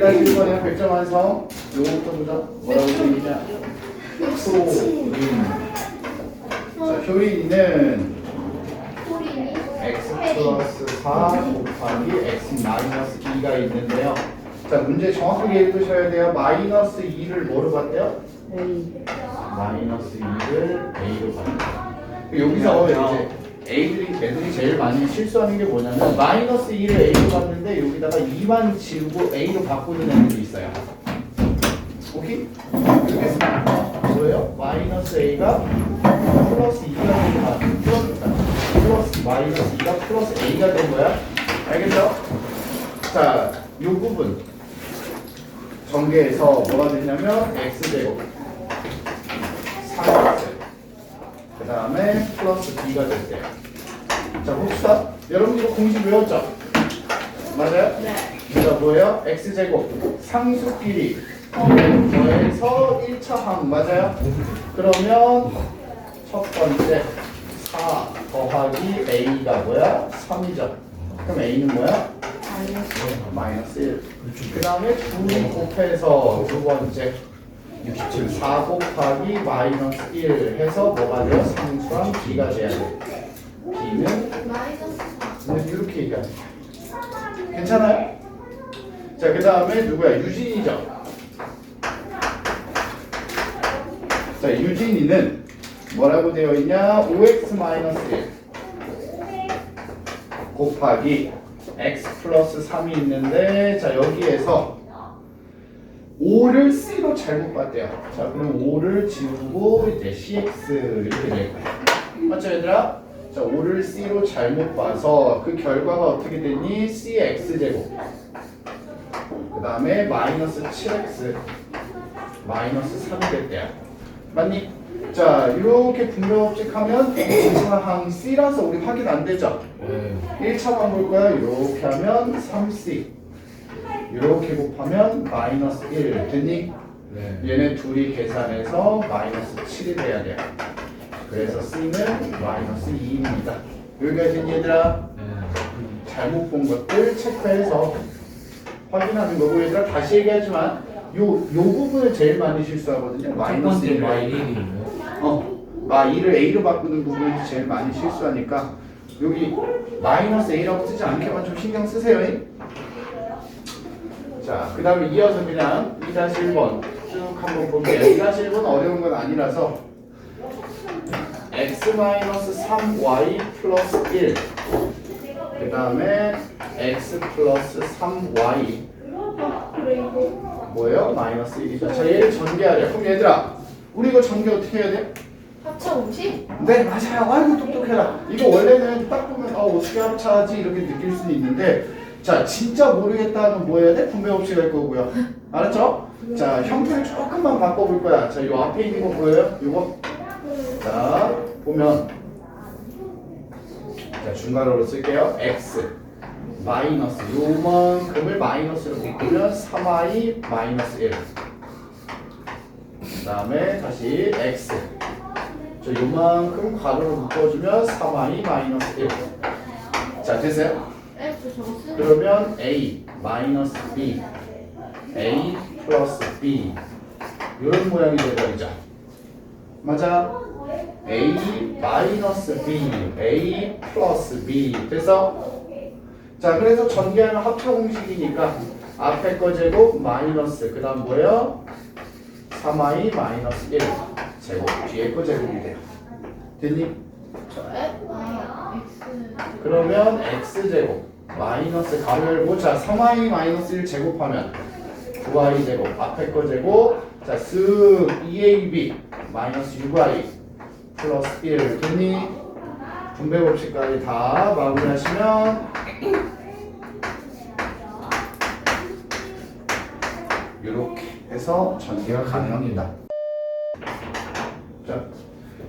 1-1번에 100점 완성. 요거부터 보자. 뭐라고 되느냐? 효인. 자, 효인은 소리니? x 플러스 4 곱하기 x 마이너스 2가 있는데요. 자, 문제 정확하게 읽으셔야 돼요. 마이너스 2를 뭐로 봤대요? 마이너스 2를 a로 봤대요. 여기서 이제 A들이 애들이 제일 많이 실수하는 게 뭐냐면 마이너스 2를 A로 봤는데 여기다가 2만 지우고 A로 바꾸는 애들이 있어요. 오케이? 이렇게 했으면 뭐예요? 마이너스 A가 플러스 2가 된 거야. 플러스, 마이너스 2가 플러스 A가 된 거야. 알겠죠? 자, 이 부분 전개해서 뭐가 되냐면 X제곱 3X 그 다음에 플러스 B가 될 때요. 자, 봅시다. 여러분 이거 공식 외웠죠? 맞아요? 네. 이거 뭐예요? X제곱 상수끼리 더해서 1차 항 맞아요? 그러면 첫 번째 4 더하기 A가 뭐야? 3이죠. 그럼 A는 뭐야? 마이너스 1. 그 다음에 2 곱해서 두 번째 67. 4 곱하기 마이너스 1 해서 뭐가 돼요? 상수랑 B가 돼야 돼. B는 마이너스 4. 네, 이렇게 얘기하는 괜찮아요? 자, 그 다음에 누구야? 유진이죠. 자, 유진이는 뭐라고 되어 있냐? 5x 마이너스 1 곱하기 x 플러스 3이 있는데 자, 여기에서 5를 C로 잘못 봤대요. 자, 그럼 5를 지우고 이제 CX 이렇게 될 거야. 맞죠, 얘들아? 자, 5를 C로 잘못 봐서 그 결과가 어떻게 되니? CX 제곱. 그 다음에 마이너스 7X 마이너스 3이 됐대요. 맞니? 자, 이렇게 분배법칙 하면 1차항 C라서 우리 확인 안 되죠? 1차만 볼 거야. 이렇게 하면 3C. 이렇게 곱하면 마이너스 1 됐니? 얘네 둘이 계산해서 마이너스 7이 돼야 돼요. 그래서 C는 마이너스 2입니다. 여기까지 얘들아 잘못 본 것들 체크해서 확인하는 거고 얘들아 다시 얘기하지만 요, 요 부분을 제일 많이 실수하거든요. 마이너스 1을 어, 마 2를 A로 바꾸는 부분이 제일 많이 실수하니까 여기 마이너스 A라고 쓰지 않게만 좀 신경 쓰세요. 잉? 자, 그 다음에 이어서 그냥 2-1번 쭉 한번 볼게요. 2-1번 어려운 건 아니라서 x-3y 플러스 1. 그 다음에 x 플러스 3y. 그리고 뭐예요? 마이너스 1이죠. 자, 얘를 전개하래. 그럼 얘들아, 우리 이거 전개 어떻게 해야 돼? 합차 공식? 네, 맞아요. 아이고, 똑똑해라. 이거 원래는 딱 보면, 어, 어떻게 합차하지? 이렇게 느낄 수는 있는데, 자, 진짜 모르겠다면 뭐 해야 돼? 분배 없이 갈 거고요. 알았죠? 자, 형태를 조금만 바꿔볼 거야. 자, 요 앞에 있는 거 보여요? 요거? 자, 보면, 자, 중괄호로 쓸게요. x 마이너스 요만큼을 마이너스로 바꾸면 3i 마이너스 1. 그 다음에 다시 x 저 요만큼 괄호로 묶어주면 3i 마이너스 1. 자, 됐어요? 그러면 a 마이너스 b a 플러스 b 이런 모양이 되버리죠. 맞아? a 마이너스 b a 플러스 b 됐어? 자 그래서 전개하는 합차 공식이니까 앞에 거 제곱 마이너스 그 다음 뭐예요? 3i 마이너스 1 제곱 뒤에 거 제곱이 돼요. 됐니? 저 F 아 X 그러면 x제곱 마이너스 가로 열고 자 3i 마이너스 1 제곱하면 9i 제곱 앞에 거 제곱 자쓱 2ab 마이너스 6i 플러스 1 됐니? 분배 법칙까지 다 마무리하시면 이렇게 해서 전개가 가능합니다. 자,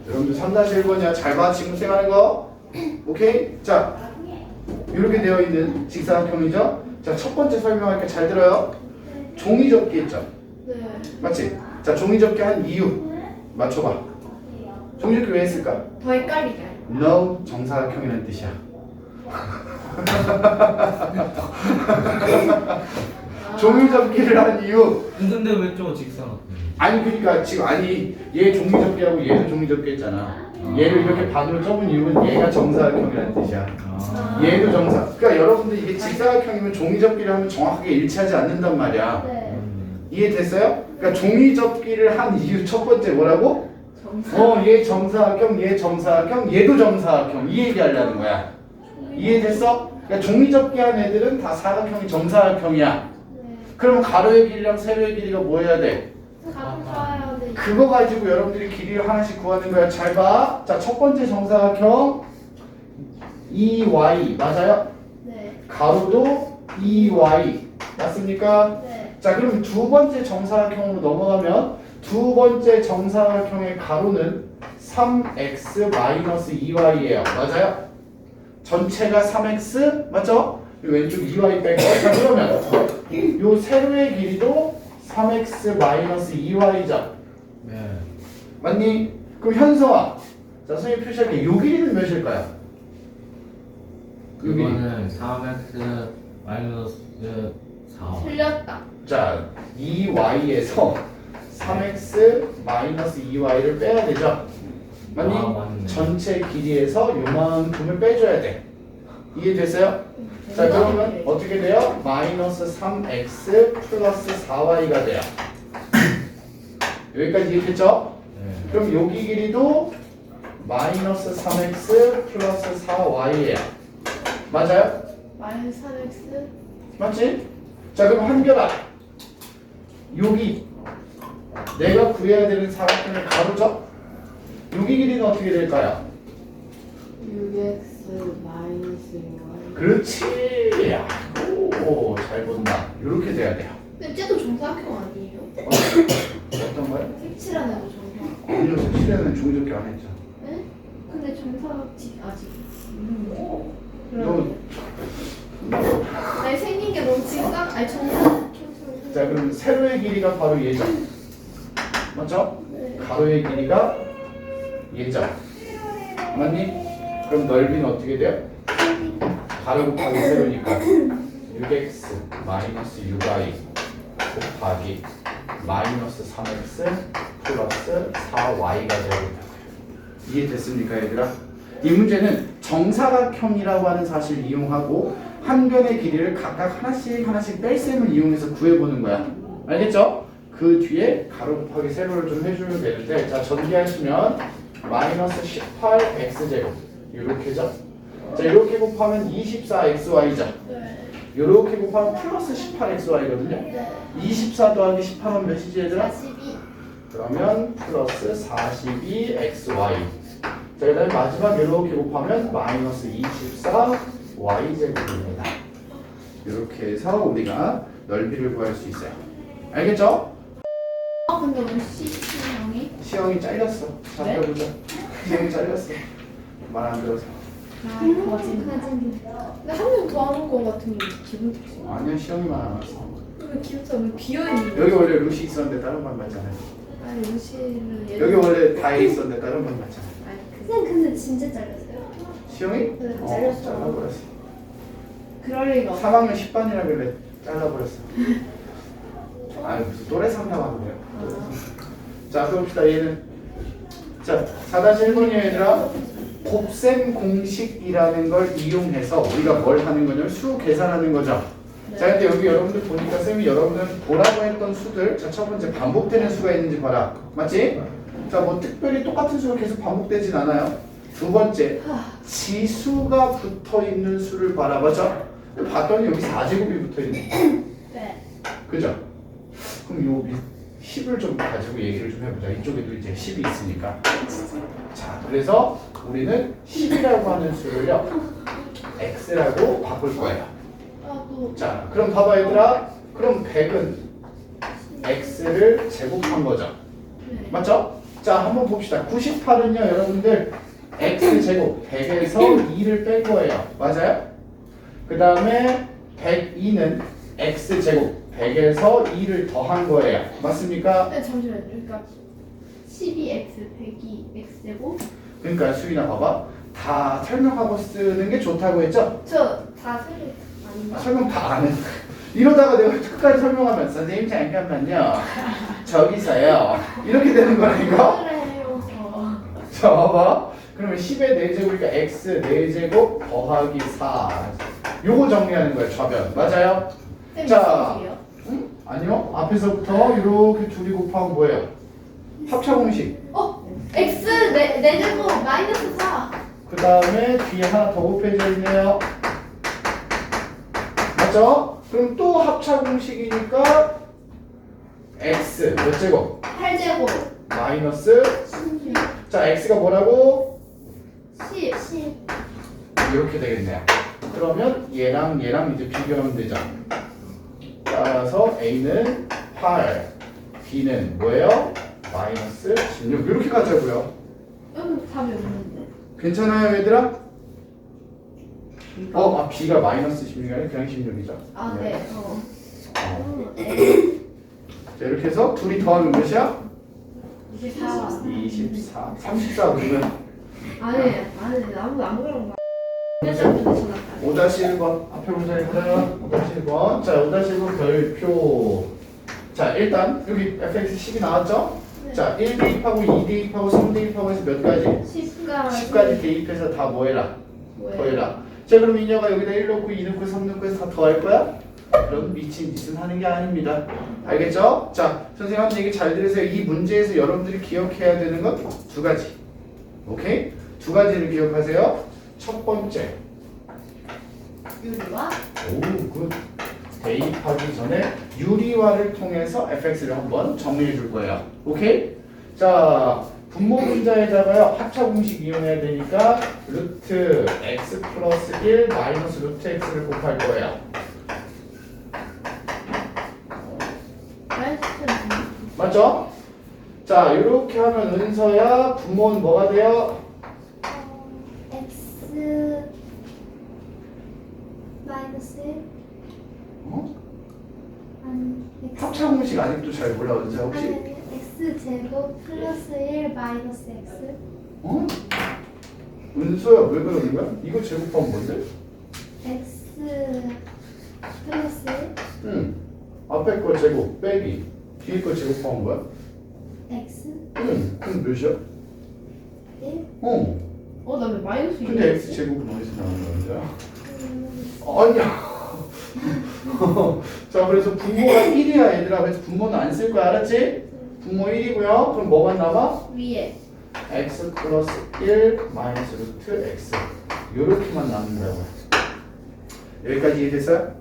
여러분들 3-1번이야. 잘 봐. 지금 생각하는 거. 오케이? 자, 이렇게 되어 있는 직사각형이죠? 자, 첫 번째 설명할게 잘 들어요. 종이 접기 있죠? 네 맞지? 자, 종이 접기 한 이유 맞춰봐. 종이 접기 왜 했을까? 더 헷갈리게 No 정사각형이라는 뜻이야. 종이 접기를 한 이유 근데 왜저 직선? 아니 그러니까 지금 아니 얘 종이 접기하고 얘도 종이 접기 했잖아 얘를 이렇게 반으로 접은 이유는 얘가 정사각형이라는 뜻이야 아. 얘도 정사 그러니까 여러분들 이게 직사각형이면 종이 접기를 하면 정확하게 일치하지 않는단 말이야 네. 음. 이해됐어요? 그러니까 종이 접기를 한 이유 첫 번째 뭐라고? 어, 얘 정사각형, 얘 정사각형, 얘도 정사각형 이 얘기하려는 거야. 이해됐어? 그러니까 종이 접기 한 애들은 다 사각형이 정사각형이야. 네. 그러면 가로의 길이랑 세로의 길이가 뭐 해야 돼? 그거 가지고 여러분들이 길이를 하나씩 구하는 거야. 잘 봐. 자, 첫 번째 정사각형 EY 맞아요? 네. 가로도 EY 맞습니까? 네. 자, 그럼 두 번째 정사각형으로 넘어가면 두 번째 정사각형의 가로는 3x-2y예요. 맞아요? 전체가 3x 맞죠? 왼쪽 2y 빼고 자 그러면 요 세로의 길이도 3x-2y죠. 네. 맞니? 그럼 현서아 자 선생님 표시할게 요 길이는 몇일까요? 여기 그거는 3x 마이너스 4. 틀렸다. 자 2y에서 3x-2y를 빼야 되죠. 맞니? 아, 맞네. 전체 길이에서 요만큼을 빼줘야 돼. 이해됐어요? 자 그러면 어떻게 돼요? 마이너스 3x 플러스 4y가 돼요. 여기까지 이해됐죠? 네. 그럼 여기 길이도 마이너스 3x 플러스 4y예요. 맞아요? 마이너스 3x. 맞지? 자 그럼 한결아 여기 내가 구해야 되는 사각형의 가로죠? 여기 길이는 어떻게 될까요? 6x 마이너스 6y. 그렇지. 오, 잘 본다. 이렇게 돼야 돼요. 근데 쟤도 정사각형 아니에요? 어, 어떤 거요? 애도 정사각형. 아니요, 실에는 종이접기 안 했죠. 네? 근데 정사각지 아직. 너무 그럼. 아니 생긴 게 너무 직각. 아니 정사. 자 그럼 세로의 길이가 바로 얘죠. 맞죠? 네. 가로의 길이가 얘죠. 맞니? 그럼 넓이는 어떻게 돼요? 곱하기 세로니까 6x 마이너스 6y 곱하기 마이너스 3x 플러스 4y가 되어있다고요. 이해됐습니까 얘들아? 이 문제는 정사각형이라고 하는 사실을 이용하고 한 변의 길이를 각각 하나씩 하나씩 뺄셈을 이용해서 구해보는 거야. 알겠죠? 그 뒤에 가로 곱하기 세로를 좀 해주면 되는데 자 전기하시면 마이너스 18x제곱 이렇게죠? 자 이렇게 곱하면 24xy죠? 네. 이렇게 곱하면 플러스 18xy거든요? 네. 24 더하기 18은 몇이지 얘들아? 42. 그러면 플러스 42xy 자 그다음에 마지막 이렇게 곱하면 마이너스 24y제곱입니다 이렇게 해서 우리가 넓이를 구할 수 있어요 알겠죠? 아 근데 왜 C형이? 시영이 잘렸어 잡혀보자 시영이 잘렸어 말 안 들어서 아 거짓. 근데 한 명 더 하는 거 같은 게 기분 좋지. 아니야 시영이만 안 왔어 왜 기분자 왜 비어 있는 여기 원래 루시 있었는데 다른 반 맞잖아요 아니 루시를 얘. 여기 원래 다혜 있었는데 다른 반 맞잖아요 아니 그. 쌤 근데 진짜 잘렸어요. 시영이? 네, 어, 잘렸어. 잘라버렸어 그럴 리가. 없어. 3학년 10반이라길래 잘라버렸어. 아니 무슨 또래 상담하는 거예요. 자 그럽시다 얘는 자 4-1번이 얘들아 곱셈 공식이라는 걸 이용해서 우리가 뭘 하는 거냐면 수 계산하는 거죠. 자 근데 여기 여러분들 보니까 쌤이 여러분들 보라고 했던 수들 자 첫 번째 반복되는 수가 있는지 봐라 맞지? 자 뭐 특별히 똑같은 수가 계속 반복되진 않아요. 두 번째 지수가 붙어 있는 수를 바라보죠. 봤더니 여기 4제곱이 붙어 있네. 네. 그죠? 그럼 요 밑- 10을 좀 가지고 얘기를 좀 해보자. 이쪽에도 이제 10이 있으니까. 자, 그래서 우리는 10이라고 하는 수를요, x라고 바꿀 거예요. 자, 그럼 봐봐 얘들아. 그럼 100은 x를 제곱한 거죠. 네. 맞죠? 자, 한번 봅시다. 98은요, 여러분들 x 제곱 100에서 2를 뺀 거예요. 맞아요? 그 다음에 102는 x 제곱 100에서 2를 더한 거예요. 맞습니까? 네 잠시만요. 그러니까 12x 102 x 제곱. 그러니까 수빈아 봐봐. 다 설명하고 쓰는 게 좋다고 했죠? 저다 세로 아, 아닌가? 설명 다안 해. 이러다가 내가 끝까지 설명하면 선생님 잠깐만요. 저기서요. 이렇게 되는 거라니까. 그래요. 자 봐봐. 그러면 10의 4제곱이니까 x 4제곱 더하기 4. 요거 정리하는 거야 좌변. 맞아요? 쌤 자. 응? 아니요. 앞에서부터 이렇게 둘이 곱하면 뭐예요? 합차 공식. 어 x 네 네제곱 마이너스 4. 그 다음에 뒤에 하나 더 곱해져 있네요. 맞죠? 그럼 또 합차 공식이니까 x 몇 제곱? 8제곱. 마이너스 16. 자 x가 뭐라고? 10. 10. 이렇게 되겠네요. 그러면 얘랑 얘랑 이제 비교하면 되죠. 따라서 a는 8, b는 뭐예요? 마이너스 16 이렇게 가자고요. 여기 답이 없는데. 괜찮아요 얘들아? 어, 아 b가 마이너스 16이 아니라 그냥 16이죠. 아 네. 어. 자 이렇게 해서 둘이 더하면 몇이야? 24. 24, 34 그러면 아니 아니 아무도 안 그런 거. 몇점 주셨나? 5-1번 앞에 문장에 보자 5-1번 자 5-1번 별표 자 일단 여기 fx 10이 나왔죠? 자 1 대입하고 2 대입하고 3 대입하고 해서 몇 가지? 10가 10까지 대입해서 다 뭐 해라? 뭐예요? 더해라 자 그럼 이녀가 여기다 1 넣고 2 넣고 3 넣고 해서 다 더할 거야? 그런 미친 짓은 하는 게 아닙니다 알겠죠? 자 선생님 한번 얘기 잘 들으세요 이 문제에서 여러분들이 기억해야 되는 건 두 가지 오케이? 두 가지를 기억하세요 첫 번째 유리와 오, 굿. 대입하기 전에 유리화를 통해서 fx를 한번 정리해 줄 거예요. 오케이? 자, 분모 분자에다가요 합차 공식 이용해야 되니까 루트 x 플러스 1 마이너스 루트 x를 곱할 거예요. 맞죠? 자, 이렇게 하면 은서야 분모는 뭐가 돼요? x 마이너스 1 어? 아니 x 합차 공식 아직도 잘 몰라 아니 혹시? 아니 x 제곱 플러스 1 마이너스 x 어? 은서야 왜 그러는 거야? 이거 제곱하면 뭔데? x 플러스 1 응. 앞에 거 제곱 빼기 뒤에 거 제곱하면 뭐야? x 응. 그럼 몇이야? 1 어. 어 나 왜 마이너스 근데 1? x 제곱은 어디서 나오는 거야? 음, 아니야. 자, 그래서 분모가 1이야, 얘들아. 그래서 분모는 안 쓸 거야, 알았지? 분모 1이고요. 그럼 뭐만 남아? 위에 x 플러스 1 마이너스 루트 x. 요렇게만 남는다고. 여기까지 이해됐어요?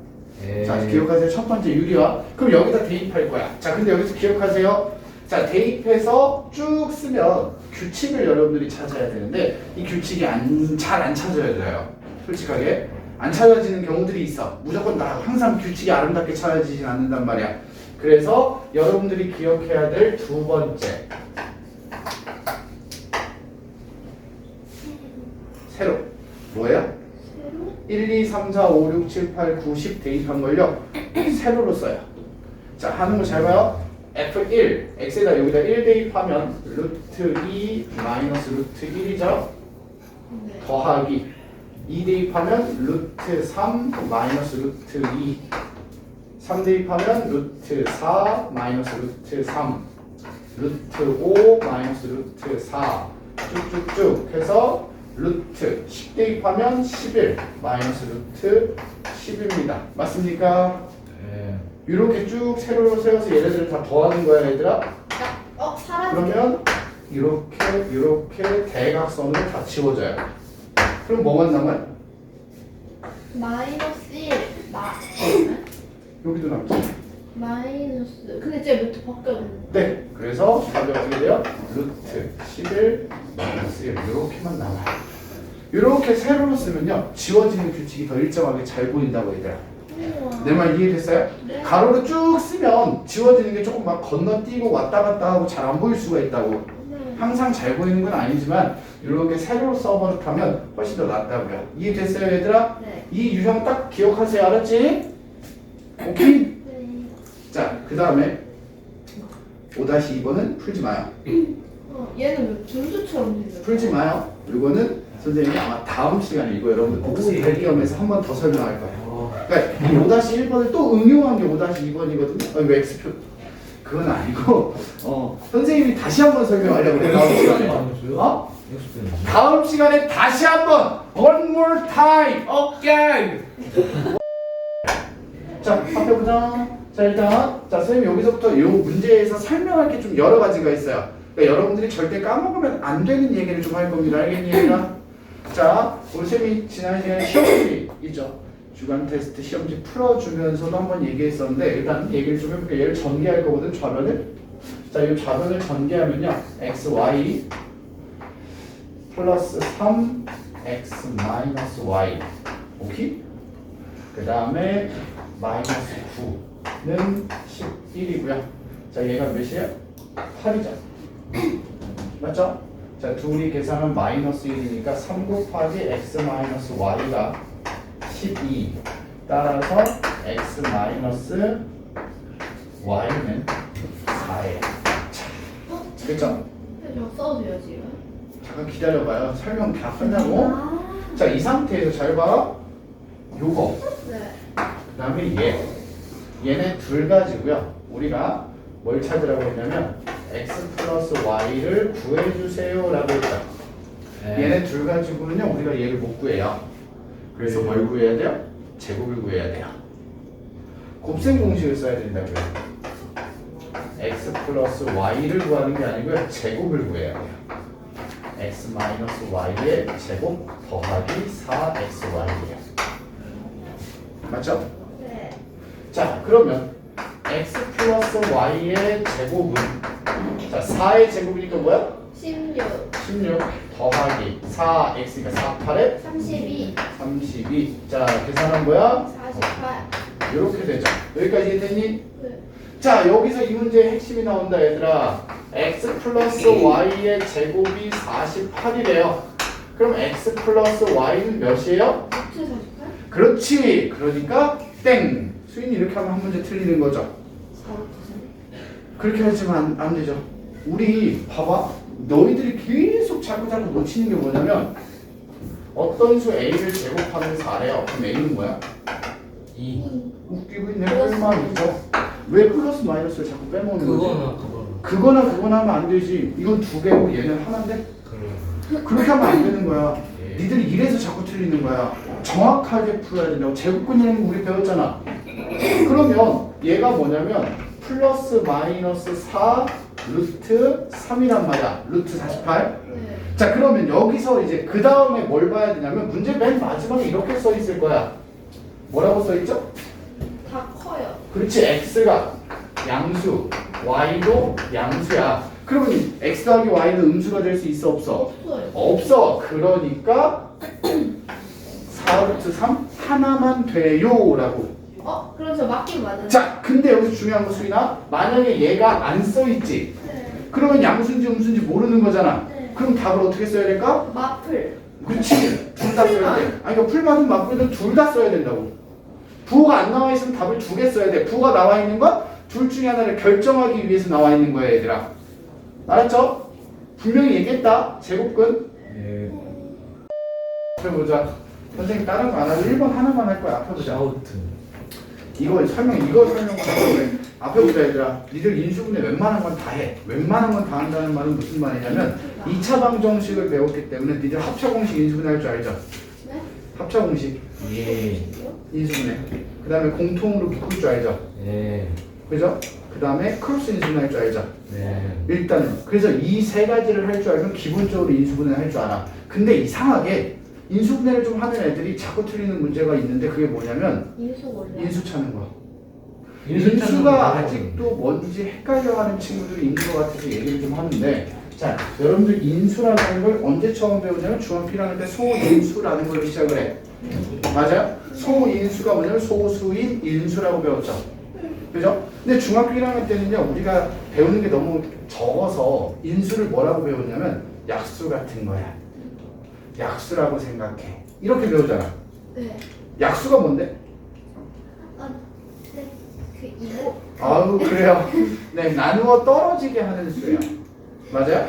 예. 자, 기억하세요. 첫 번째 유리화. 그럼 여기다 대입할 거야. 자, 근데 여기서 기억하세요. 자, 대입해서 쭉 쓰면 규칙을 여러분들이 찾아야 되는데 이 규칙이 안, 잘 안 찾아져요. 솔직하게. 안 찾아지는 경우들이 있어. 무조건 나 항상 규칙이 아름답게 찾아지진 않는단 말이야. 그래서 여러분들이 기억해야 될 두 번째. 새로. 뭐예요? 세로 1, 2, 3, 4, 5, 6, 7, 8, 9, 10 대입한 걸요 세로로 써요 자 하는 거 잘 봐요 F1 X에다 여기다 1 대입하면 루트 2 마이너스 루트 1이죠 네. 더하기 2 대입하면 루트 3 마이너스 루트 2 3 대입하면 루트 4 마이너스 루트 3 루트 5 마이너스 루트 4 쭉쭉쭉 해서 루트 10 대입하면 11 마이너스 루트 10입니다. 맞습니까? 예. 이렇게 쭉 세로로 세워서 얘네들을 다 더하는 거야 얘들아. 어. 그러면 이렇게 이렇게 대각선으로 다 지워져요. 그럼 뭐만 남아요? 마이너스 1 마. 여기도 남지. 마이너스 근데 이제 몇개 바뀌었는데. 네. 그래서 답이 어떻게 돼요? 루트 11 마이너스 1 이렇게만 남아요. 이렇게 세로로 쓰면요 지워지는 규칙이 더 일정하게 잘 보인다고 얘들아. 우와. 내 말 이해됐어요? 네. 가로로 쭉 쓰면 지워지는 게 조금 막 건너뛰고 왔다 갔다 하고 잘 안 보일 수가 있다고. 네. 항상 잘 보이는 건 아니지만 이렇게 세로로 써버릇하면 훨씬 더 낫다고요. 이해됐어요, 얘들아? 네. 이 유형 딱 기억하세요, 알았지? 오케이? 네 자, 그 다음에 5-2번은 풀지 마요. 어 얘는 왜 분수처럼 생겼어? 풀지 마요. 이거는 선생님이 아마 다음 시간에 이거 여러분들 복습 대기업에서 한 번 더 설명할 거예요. 어. 그러니까 이 5-1번을 또 응용한 게 5-2번이거든요. 아, 왜 X표? 그건 아니고 어, 선생님이 다시 한번 설명하려고 그래요. 다음 시간에. 어? 엑스는 다음 시간에 다시 한번 one more time. 오케이 자, 앞에 보자. 자, 일단 자, 선생님 여기서부터 이 문제에서 설명할 게 좀 여러 가지가 있어요. 그러니까 여러분들이 절대 까먹으면 안 되는 얘기를 좀 할 겁니다. 알겠니, 얘들아? 자, 우리 쌤이 지난 시간에 시험지 있죠? 주간 테스트 시험지 풀어주면서도 한번 얘기했었는데 일단 얘기를 좀 해볼게요. 얘를 전개할 거거든, 좌변을. 자, 이 좌변을 전개하면요. x, y 플러스 3 x 마이너스 y 오케이? 그 다음에 마이너스 9는 11이고요. 자, 얘가 몇이에요? 8이죠. 맞죠? 자, 둘이 계산하면 마이너스 1이니까 3 곱하기 x 마이너스 y가 12. 따라서 x 마이너스 y는 4예요. 어? 그죠? 저 써도 돼요 지금? 잠깐 기다려봐요. 설명 다 끝나고. 아, 자, 이 상태에서 잘 봐. 요거. 네. 그 다음에 얘. 얘네 둘 가지고요. 우리가 뭘 찾으라고 했냐면 x 플러스 y를 구해주세요 라고 했죠. 네. 얘네 둘 가지고는요. 우리가 얘를 못 구해요. 그래서 네. 뭘 구해야 돼요? 제곱을 구해야 돼요. 곱셈 공식을 써야 된다고요. x 플러스 y를 구하는 게 아니고요. 제곱을 구해야 돼요. x 마이너스 y의 제곱 더하기 4xy예요. 맞죠? 네. 자, 그러면 x 플러스 y의 제곱은 자, 4의 제곱이니까 뭐야? 16 16 더하기 4x가 4, 8에 32 32. 자, 계산한 거야? 48 이렇게 되죠. 여기까지 이해됐니? 네. 자, 여기서 이 문제의 핵심이 나온다, 얘들아. x 플러스 y의 제곱이 48이래요. 그럼 x 플러스 y는 몇이에요? 루트 48? 그렇지. 그러니까 땡. 수인이 이렇게 하면 한 문제 틀리는 거죠. 4루트 그렇게 하지만 안, 안 되죠. 우리 봐봐. 너희들이 계속 자꾸 자꾸 놓치는 게 뭐냐면 어떤 수 a를 제곱하면 4래요. 그럼 a는 뭐야? 2 웃기고 있네. 꿀말이죠. 왜 플러스 마이너스를 자꾸 빼먹는 거지? 그거나 그거나 그거나 그거나 하면 안 되지. 이건 두 개고 얘는 하나인데? 그래 그렇게 하면 안 되는 거야. 예. 니들이 이래서 자꾸 틀리는 거야. 정확하게 풀어야 된다고. 제곱근이라는 거 우리 배웠잖아. 그러면 얘가 뭐냐면 플러스 마이너스 4 루트 3이란 말이야. 루트 48. 네. 자 그러면 여기서 이제 그 다음에 뭘 봐야 되냐면 문제 맨 마지막에 이렇게 써 있을 거야. 뭐라고 써 있죠? 다 커요 그렇지 x가 양수, y도 양수야. 그러면 x 더하기 y는 음수가 될 수 있어 없어? 없어요 없어. 그러니까 4루트 3 하나만 돼요라고. 어? 그럼 저 맞긴 맞는데 자, 근데 여기서 중요한 거 수인아, 만약에 얘가 안 써 있지. 네. 그러면 양수인지 음수인지 모르는 거잖아. 네. 그럼 답을 어떻게 써야 될까? 마플 그렇지. 둘다 써야 돼. 아니 그러니까 풀만은 맞고는 둘다 써야 된다고. 부호가 안 나와 있으면 답을 두 개 써야 돼. 부호가 나와 있는 건 둘 중에 하나를 결정하기 위해서 나와 있는 거야, 얘들아. 알았죠? 분명히 얘기했다. 제곱근. 예 앞에 보자. 선생님 다른 거 안 하고 1번 하나만 할 거야. 앞에 보자. 샤우트 이거 설명, 이거 설명 하고 앞에 보자, 얘들아. 니들 인수분해 웬만한 건 다 해. 웬만한 건 다 한다는 말은 무슨 말이냐면 2차 방정식을 배웠기 때문에 니들 합차 공식 인수분해 할 줄 알죠? 네? 합차 공식 예 인수분해. 그 다음에 공통으로 묶을 줄 알죠? 예 그죠? 그 다음에 크로스 인수분해 할 줄 알죠? 네. 일단은 그래서 이 세 가지를 할 줄 알면 기본적으로 인수분해를 할줄 알아. 근데 이상하게 인수분해를 좀 하는 애들이 자꾸 틀리는 문제가 있는데 그게 뭐냐면 인수 원래 인수 찾는 거. 인수 찾는 거 인수가. 아직도 뭔지 헷갈려하는 친구들이 있는 것 같아서 얘기를 좀 하는데 자 여러분들 인수라는 걸 언제 처음 배우냐면 중학교 1학년 때 소인수라는 걸로 시작을 해. 맞아요? 소인수가 뭐냐면 소수인 인수라고 배웠죠. 그죠? 근데 중학교 1학년 때는요, 우리가 배우는 게 너무 적어서 인수를 뭐라고 배웠냐면 약수 같은 거야. 약수라고 생각해. 이렇게 배우잖아. 네. 약수가 뭔데? 어, 네. 그 이거 아우, 그래요. 네, 나누어 떨어지게 하는 수예요. 맞아요?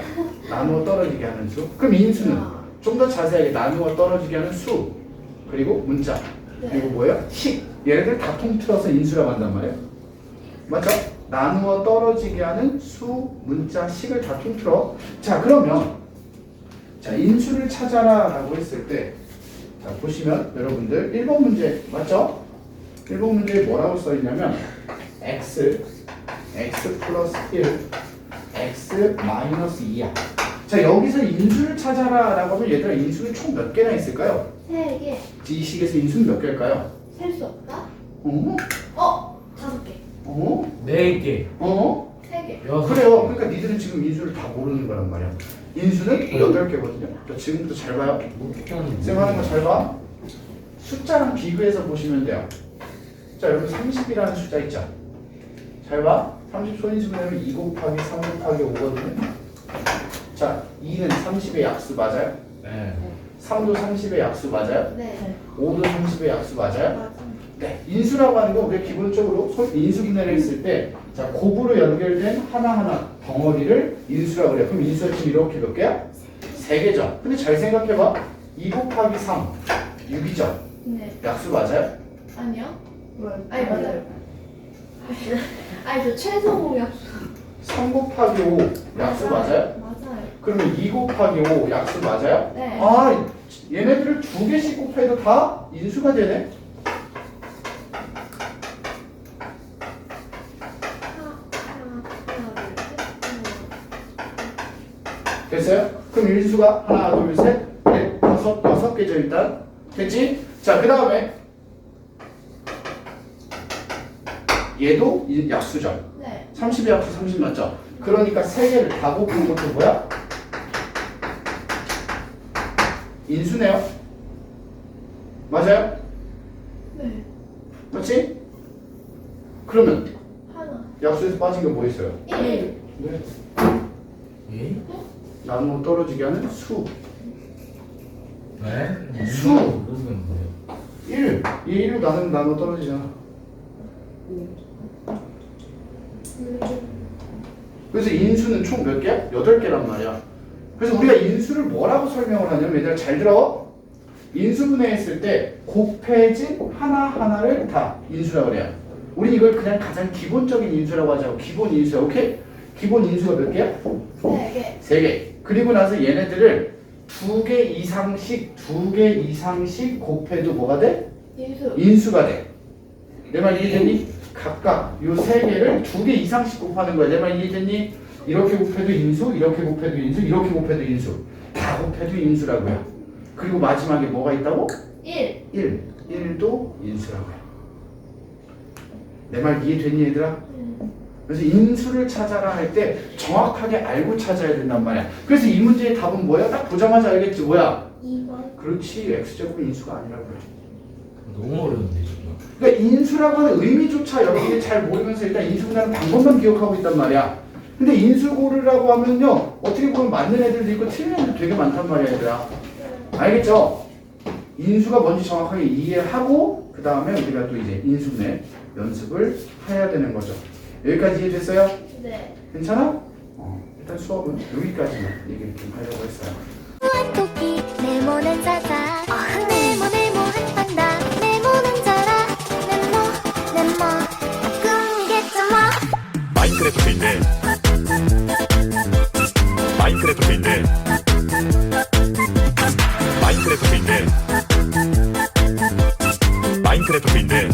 나누어 떨어지게 하는 수. 그럼 인수는 좀 더 자세하게 나누어 떨어지게 하는 수. 그리고 문자. 그리고 뭐예요? 식. 얘네들 다 통틀어서 인수라고 한단 말이에요. 맞죠? 나누어 떨어지게 하는 수, 문자, 식을 다 통틀어. 자, 그러면 자, 인수를 찾아라 라고 했을 때 자, 보시면 여러분들 1번 문제 맞죠? 1번 문제에 뭐라고 써 있냐면 x x 플러스 1 x 마이너스 2야. 자, 여기서 인수를 찾아라 라고 하면 얘들아 인수는 총 몇 개나 있을까요? 세 개. 이 식에서 인수는 몇 개일까요? 셀 수 없다. 어? 어 다섯 개. 어? 네 개. 어? 세 개. 여섯 그래요. 개. 그러니까 니들은 지금 인수를 다 모르는 거란 말이야. 인수는 8개거든요. 자, 지금부터 잘 봐요. 어떻게 하는 쌤 하는 거 잘 봐. 숫자랑 비교해서 보시면 돼요. 자, 여기 30이라는 숫자 있죠? 잘 봐. 30 소인수분해면 2 곱하기 3 곱하기 5거든요. 자, 2는 30의 약수 맞아요? 네. 3도 30의 약수 맞아요? 네. 5도 30의 약수 맞아요? 네, 인수라고 하는 건 우리가 기본적으로 소- 인수분해를 했을 때 자, 곱으로 연결된 하나하나 덩어리를 인수라고 그래요. 그럼 인수가 지금 이렇게 몇 개야? 세 개죠. 근데 잘 생각해봐. 2 곱하기 3, 6이죠. 네. 약수 맞아요? 아니요. 아니 맞아요. 아니 저 최소 공약. 3 곱하기 5, 약수 맞아요? 맞아요. 그러면 2 곱하기 5, 약수 맞아요? 네. 아, 얘네들을 두 개씩 곱해도 다 인수가 되네? 됐어요? 그럼 인수가 하나, 둘, 셋, 넷, 다섯, 여섯 개죠 일단. 됐지? 자, 그 다음에 얘도 이- 약수죠. 네. 30의 약수 30 맞죠? 그러니까 세 개를 다 곱한 것도 뭐야? 인수네요. 맞아요? 네. 맞지? 그러면 하나. 약수에서 빠진 게 뭐 있어요? 1. 네. 예? 나누어 떨어지게 하는 수. 네? 수. 모르면 뭐예요? 1. 얘 1로 나누면 나누어 떨어지잖아. 그래서 인수는 총 몇 개야? 8개란 말이야. 그래서 우리가 인수를 뭐라고 설명을 하냐면 얘들아 잘 들어. 인수분해했을 때 곱해진 하나하나를 다 인수라고 그래요. 우리 이걸 그냥 가장 기본적인 인수라고 하자고. 기본 인수야. 오케이? 기본 인수가 몇 개야? 네 개. 세 개. 그리고 나서 얘네들을 두 개 이상씩 두 개 이상씩 곱해도 뭐가 돼? 인수. 인수가 돼. 내 말 이해됐니? 각각 요 세 개를 두 개 이상씩 곱하는 거야. 내 말 이해됐니? 이렇게 곱해도 인수, 이렇게 곱해도 인수, 이렇게 곱해도 인수. 다 곱해도 인수라고요. 그리고 마지막에 뭐가 있다고? 1. 1. 1도 인수라고요. 내 말 이해됐니 얘들아? 그래서 인수를 찾아라 할 때 정확하게 알고 찾아야 된단 말이야. 그래서 이 문제의 답은 뭐야? 딱 보자마자 알겠지 뭐야? 2번. 그렇지 x제곱은 인수가 아니라고요. 너무 어려운데 정말. 그러니까 인수라고 하는 의미조차 여러분들이 잘 모르면서 일단 인수분해하는 방법만 기억하고 있단 말이야. 근데 인수고르라고 하면요 어떻게 보면 맞는 애들도 있고 틀린 애들도 되게 많단 말이야 얘들아. 알겠죠? 인수가 뭔지 정확하게 이해하고 그 다음에 우리가 또 이제 인수분해 연습을 해야 되는 거죠. 여기까지 이해됐어요? 네. 괜찮아? 어, 일단 수업은 여기까지만 얘기를 좀 하려고 했어요. 토끼 네모는 자자 네모 네모 한판다 네모는 자라 네모 네모 꿈이겠죠 뭐 마인크래프트인데 마인크래프트인데 마인크래프트인데 마인크래프트인데